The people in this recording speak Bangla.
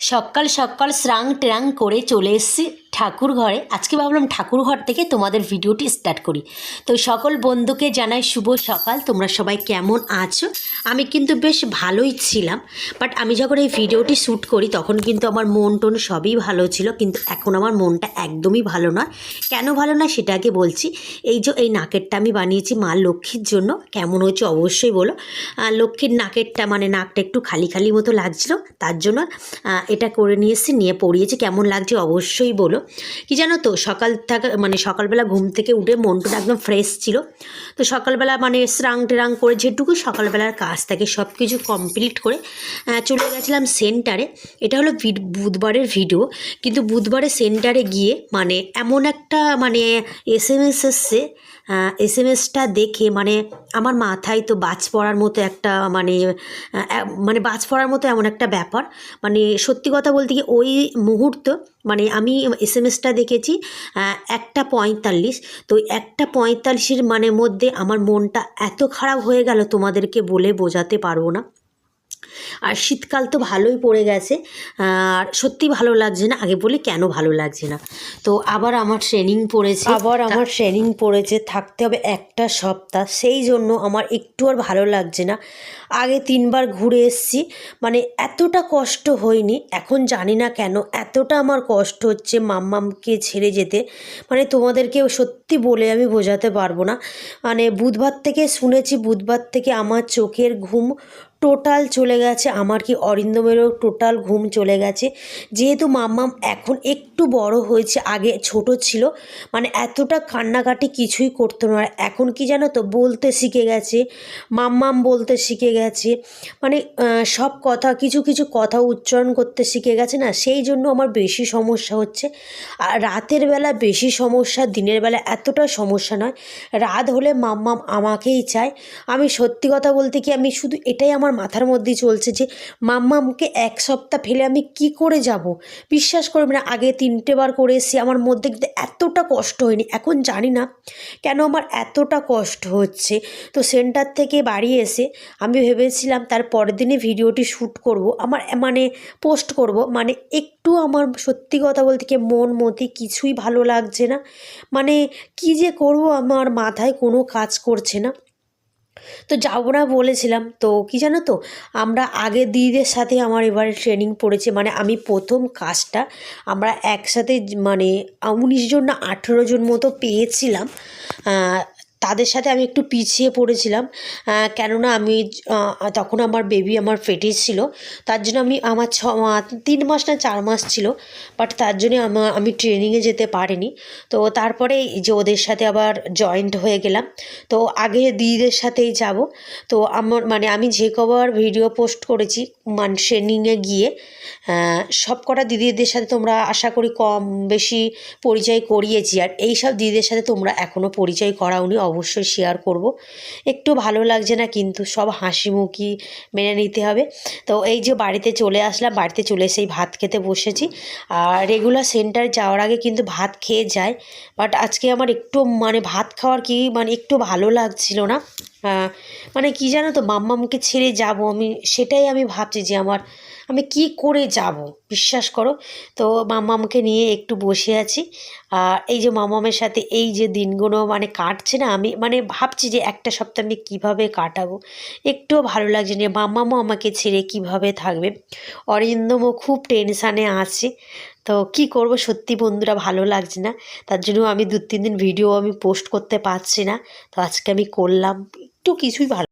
সকাল সকাল স্রাং ট্রাং করে চলে এসেছি। ঠাকুর ঘরে আজকে ভাবলাম ঠাকুর ঘর থেকে তোমাদের ভিডিওটি স্টার্ট করি। তো সকল বন্ধুকে জানাই শুভ সকাল, তোমরা সবাই কেমন আছো? আমি কিন্তু বেশ ভালোই ছিলাম বাট আমি যখন এই ভিডিওটি শ্যুট করি, তখন কিন্তু আমার মন টন সবই ভালো ছিল, কিন্তু এখন আমার মনটা একদমই ভালো নয়। কেন ভালো না সেটা আগে বলছি। এই যে, এই নাকেরটা আমি বানিয়েছি মা লক্ষ্মীর জন্য, কেমন হয়েছে অবশ্যই বলো। লক্ষ্মীর নাকেরটা মানে নাকটা একটু খালি খালি মতো লাগছিল, তার জন্য এটা করে নিয়ে এসেছি, নিয়ে পড়িয়েছি, কেমন লাগছে অবশ্যই বলো। কি জানো তো, সকাল থাকা মানে সকালবেলা ঘুম থেকে উঠে মনটা একদম ফ্রেশ ছিল। তো সকালবেলা মানে স্রাং টেরাং করে যেটুকু সকালবেলার কাজ থাকে সব কিছু কমপ্লিট করে চলে গেছিলাম সেন্টারে এটা হলো বুধবারের ভিডিও কিন্তু বুধবারে সেন্টারে গিয়ে মানে এমন একটা মানে এস এম এস এসছে এস এম এসটা দেখে মানে আমার মাথায় তো বাজ পড়ার মতো একটা মানে মানে বাজ পড়ার মতো এমন একটা ব্যাপার। মানে সত্যি কথা বলতে কি ওই মুহূর্ত মানে আমি এস এম এসটা দেখেছি একটা পঁয়তাল্লিশ। তো একটা পঁয়তাল্লিশের মানে মধ্যে আমার মনটা এত খারাপ হয়ে গেল তোমাদেরকে বলে বোঝাতে পারব না। আর শীতকাল তো ভালোই পড়ে গেছে আর সত্যি ভালো লাগছে না আগে বলি কেন ভালো লাগছে না। তো আবার আমার ট্রেনিং পড়েছে আবার আমার ট্রেনিং পড়েছে থাকতে হবে একটা সপ্তাহ সেই জন্য আমার একটু আর ভালো লাগছে না। আগে তিনবার ঘুরে এসেছি মানে এতটা কষ্ট হয়নি এখন জানি না কেন এতটা আমার কষ্ট হচ্ছে মাম্মামকে ছেড়ে যেতে। মানে তোমাদেরকে সত্যি বলে আমি বোঝাতে পারব না। মানে বুধবার থেকে শুনেছি বুধবার থেকে আমার চোখের ঘুম টোটাল চলে গেছে, আমার কি অরিন্দমেরও টোটাল ঘুম চলে গেছে। যেহেতু মাম্মাম এখন একটু বড় হয়েছে, আগে ছোট ছিল মানে এতটা কান্নাকাটি কিছুই করতো না। এখন কি জানো তো, বলতে শিখে গেছে, মাম্মাম বলতে শিখে গেছে মানে সব কথা, কিছু কিছু কথা উচ্চারণ করতে শিখে গেছে না, সেই জন্য আমার বেশি সমস্যা হচ্ছে। আর রাতের বেলা বেশি সমস্যা, দিনের বেলা এতটা সমস্যা নয়। রাত হলে মাম্মাম আমাকেই চায়। আমি সত্যি কথা বলতে কি, আমি শুধু এটাই আমার মাথার মধ্যেই চলছে যে, মাম্মামকে এক সপ্তাহ ফেলে আমি কি করে যাব? বিশ্বাস করবে না, আগে তিনটে বার করে এসেছি, আমার মধ্যে কিন্তু এতটা কষ্ট হয়নি। এখন জানি না কেন আমার এতটা কষ্ট হচ্ছে। তো সেন্টার থেকে বাড়ি এসে আমি ভেবেছিলাম তার পরের দিনে ভিডিওটি শ্যুট করব, আমার মানে পোস্ট করব মানে একটু আমার সত্যি কথা বলতে কি মন মতি কিছুই ভালো লাগছে না। মানে কি যে করব, আমার মাথায় কোনো কাজ করছে না। তো যাব না বলেছিলাম। তো কি জানো তো, আমরা আগে দিদিদের সাথে আমার এবারে ট্রেনিং পড়েছে মানে আমি প্রথম কাজটা আমরা একসাথে মানে উনিশ জন না আঠেরো জন মতো পেয়েছিলাম। তাদের সাথে আমি একটু পিছিয়ে পড়েছিলাম কেননা আমি তখন আমার বেবি আমার ফেটে ছিল, তার জন্য আমি আমার ছ তিন মাস না চার মাস ছিল বাট তার জন্য আমার আমি ট্রেনিংয়ে যেতে পারিনি। তো তারপরে যে ওদের সাথে আবার জয়েন্ট হয়ে গেলাম, তো আগে দিদিদের সাথেই যাব। তো আমার মানে আমি যে কবার ভিডিও পোস্ট করেছি মানে ট্রেনিংয়ে গিয়ে সব কটা দিদিদের সাথে তোমরা আশা করি কম বেশি পরিচয় করিয়েছি, আর এই সব দিদিদের সাথে তোমরা এখনও পরিচয় করাওনি অবশ্যই শেয়ার করব। একটু ভালো লাগছে না কিন্তু সব হাসি মুখি মেনে নিতে হবে। তো এই যে বাড়িতে চলে আসলাম, বাড়িতে চলে এসেই ভাত খেতে বসেছি। আর রেগুলার সেন্টার যাওয়ার আগে কিন্তু ভাত খেয়ে যায়। বাট আজকে আমার একটু মানে ভাত খাওয়ার কি মানে একটু ভালো লাগছিল না। মানে কি জানো তো, মাম্মামকে ছেড়ে যাব আমি, সেটাই আমি ভাবছি যে আমার, আমি কি করে যাব, বিশ্বাস করো। তো মাম্মামকে নিয়ে একটু বসে আছি, আর এই যে মাম্মামের সাথে এই যে দিনগুলো মানে কাটছে না, আমি মানে ভাবছি যে একটা সপ্তাহ আমি কীভাবে কাটাবো, একটুও ভালো লাগছে না। মাম্মামও আমাকে ছেড়ে কীভাবে থাকবে? অরিন্দমও খুব টেনশানে আছে তো কি করব? সত্যি বন্ধুরা ভালো লাগছে না। তার জন্য আমি দু তিন দিন ভিডিও আমি পোস্ট করতে পারছি না। তো আজকে আমি করলাম। একটু কিছুই ভালো